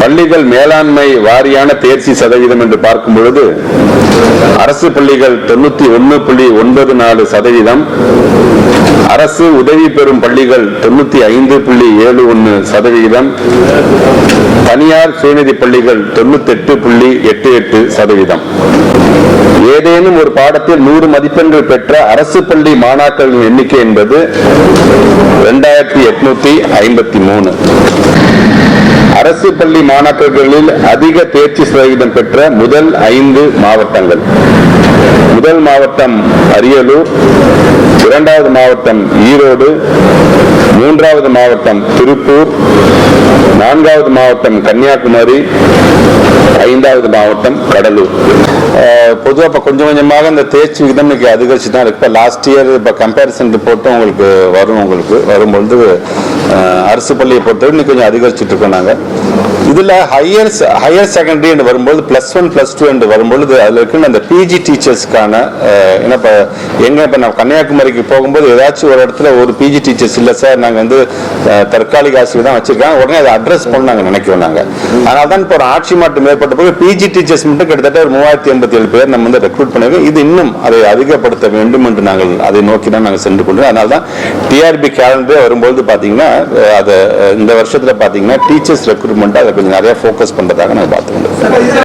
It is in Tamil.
பள்ளிகள் மேலாண்மை வாரியான தேர்ச்சி சதவீதம் என்று பார்க்கும் பொழுது அரசு பள்ளிகள் தொண்ணூத்தி ஒன்னு புள்ளி ஒன்பது நாலு சதவீதம் அரசு உதவி பெறும் பள்ளிகள் தொண்ணூத்தி ஐந்து புள்ளி ஏழு ஒன்னு சதவீதம் தனியார் சுயநிதி பள்ளிகள் தொண்ணூத்தி எட்டு புள்ளி எட்டு எட்டு சதவீதம். ஏதேனும் ஒரு பாடத்தில் நூறு மதிப்பெண்கள் பெற்ற அரசு பள்ளி மாணாக்கர்களின் எண்ணிக்கை என்பது இரண்டாயிரத்தி எட்நூத்தி ஐம்பத்தி மூணு. அரசு பள்ளி மாணாக்கர்களில் அதிக தேர்ச்சி சதவீதம் பெற்ற முதல் ஐந்து மாவட்டங்கள். முதல் மாவட்டம் அரியலூர் இரண்டாவது மாவட்டம் ஈரோடு மூன்றாவது மாவட்டம் திருப்பூர் நான்காவது மாவட்டம் கன்னியாகுமரி ஐந்தாவது மாவட்டம் கடலூர். பொதுவாக இப்போ கொஞ்சம் கொஞ்சமாக இந்த தேர்ச்சி விகிதம் இன்னைக்கு அதிகரிச்சு தான் இருக்கு. இப்போ லாஸ்ட் இயர் இப்போ கம்பேரிசன் ரிப்போர்ட்டும் உங்களுக்கு வரும் உங்களுக்கு வரும்பொழுது அரசு பள்ளியை பொறுத்தவரை இன்னைக்கு கொஞ்சம் அதிகரிச்சுட்டு இருக்கோம் நாங்கள் இதில் ஹையர் ஹையர் செகண்டரி என்று வரும்போது ப்ளஸ் ஒன் ப்ளஸ் டூ என்று வரும்பொழுது அதில் இருக்கிற அந்த பிஜி டீச்சர்ஸ்க்கான ஏன்னா இப்போ எங்கே இப்போ நான் கன்னியாகுமரிக்கு போகும்போது ஏதாச்சும் ஒரு இடத்துல ஒரு பிஜி டீச்சர்ஸ் இல்லை சார் நாங்கள் வந்து தற்காலிக ஆசிரியர் தான் வச்சுருக்காங்க. உடனே அதை அட்ரஸ் பண்ண நாங்கள் நினைக்கிறோம் நாங்கள் அதனால தான் இப்போ ஒரு ஆட்சி மாற்றம் ஏற்பட்ட போது பிஜி டீச்சர்ஸ் மட்டும் கிட்டத்தட்ட ஒரு மூவாயிரத்தி எண்பத்தி ஏழு பேர் நம்ம வந்து ரெக்ரூட் பண்ணிருக்கோம் இது இன்னும் அதை அதிகப்படுத்த வேண்டும் என்று நாங்கள் அதை நோக்கி தான் நாங்கள் சென்று கொண்டோம் அதனால தான் டிஆர்பி கேலண்டரே வரும்போது பார்த்தீங்கன்னா அதை இந்த வருஷத்தில் பார்த்தீங்கன்னா டீச்சர்ஸ் ரெக்ரூட்மெண்ட் அதை கொஞ்சம் நிறைய ஃபோக்கஸ் பண்ணுறதாக நாங்கள் பார்த்துக்கொண்டிருக்கோம்